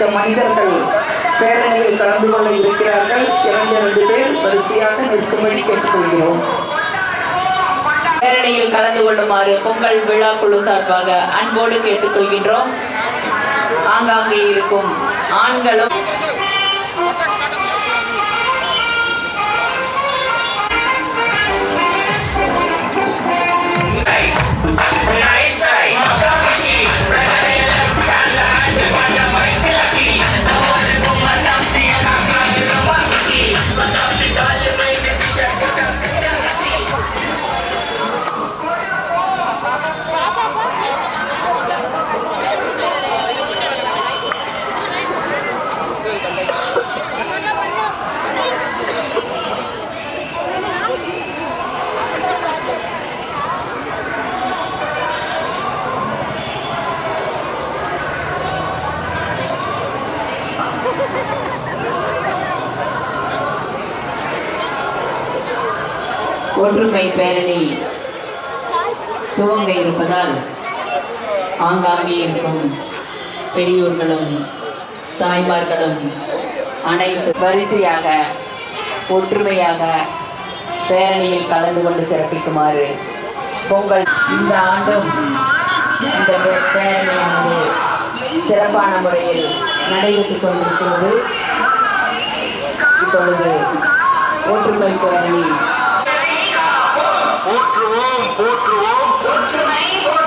லட்சம் மனிதர்கள் பேரணியில் கலந்து கொள்ள இருக்கிறார்கள். இரண்டு இரண்டு பேர் வரிசையாக நிற்கும்படி கேட்டுக்கொள்கிறோம். பேரணியில் கலந்து கொள்ளுமாறு பொங்கல் விழா குழு சார்பாக அன்போடு கேட்டுக்கொள்கின்றோம். ஆங்காங்கே இருக்கும் ஆண்களும் ஒற்றுமை பேரணி. துவங்க இருப்பதால் ஆங்காங்கே இருக்கும் பெரியோர்களும் தாய்மார்களும் அனைத்து வரிசையாக ஒற்றுமையாக பேரணியில் கலந்து கொண்டு சிறப்பிக்குமாறு பொங்கல் இந்த ஆண்டும் இந்த பே- பேரணியானது சிறப்பான முறையில் நடைபெற்று கொண்டிருக்கிறது. இப்பொழுது ஒற்றுமை பேரணி tonight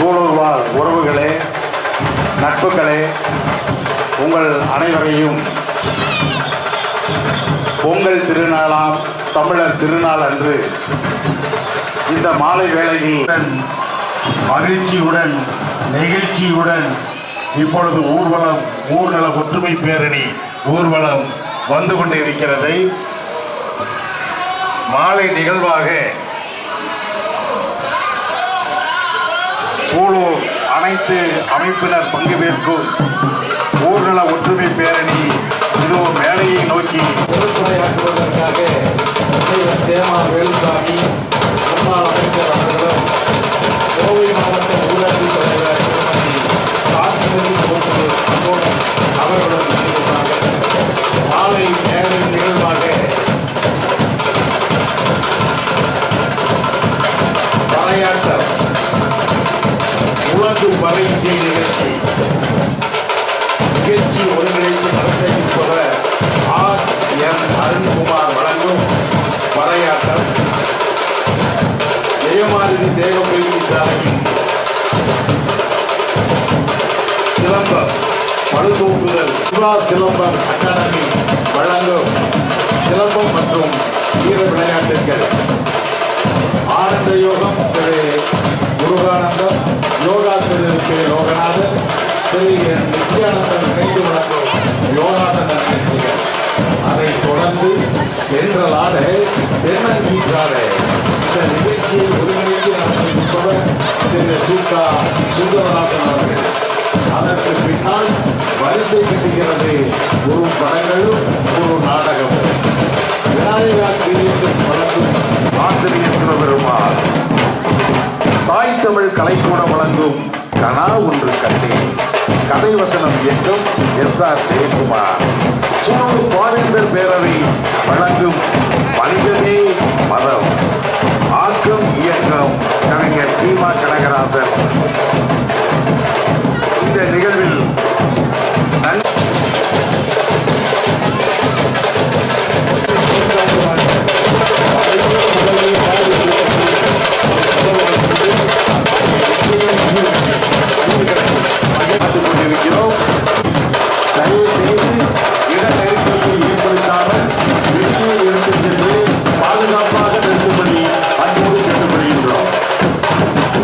சூலூர் வாழ் உறவுகளே நட்புகளே உங்கள் அனைவரையும் பொங்கல் திருநாளாம் தமிழர் திருநாள் அன்று இந்த மாலை வேளையில் மகிழ்ச்சியுடன் நெகிழ்ச்சியுடன் இப்பொழுது ஊர்வலம் ஊர்நல ஒற்றுமை பேரணி ஊர்வலம் வந்து கொண்டிருக்கிறது மாலை நிகழ்வாக கூழூர் அனைத்து அமைப்பினர் பங்கு பெற்கும் ஊர்நல ஒற்றுமை பேரணி இதோ மேடையை நோக்கி. பொறுப்புரையாற்றுவதற்காக சேமா வேலுசாமி முன்னாள் அமைச்சர் அவர்களும் கோவை மாவட்ட ஊராட்சி பழுதூக்குதல் சிலம்பம் அகாடமி வழங்கும் சிலம்பம் மற்றும் வீர விளையாட்டுகள் ஆனந்த யோகம் திரு முருகானந்தம் யோகா திரு கே. லோகநாதன் திரு என். நித்யானந்தம் இணைந்து வழங்கும் யோகாசன நிகழ்ச்சிகள். அதைத் தொடர்ந்து தென்றலாட ஆட தென்னங்கீற்றாட இந்த நிகழ்ச்சியை ஒருங்கிணைத்து நடத்தியிருப்பவர் திரு சுகா சுந்தரராசன் அவர்கள் அதற்கு பின்னால் வரிசை கட்டுகிறது. ஒரு படங்களும் ஒரு நாடகம். விநாயகா கிரியேஷன்ஸ் வழங்கும் ஆசிரியர் சிவபெருமாள் தாய் தமிழ் கலைக்கூடம் வழங்கும் கனா ஒன்று கட்டி. கதை வசனம் என்றும் எஸ் ஆர் ஜெயக்குமார். சூடு பாரேந்தர் பேரவை வழங்கும் மனிதனே மதம். ஆக்கம் இயக்கம். கவிஞர் பீமா கனகராசன்.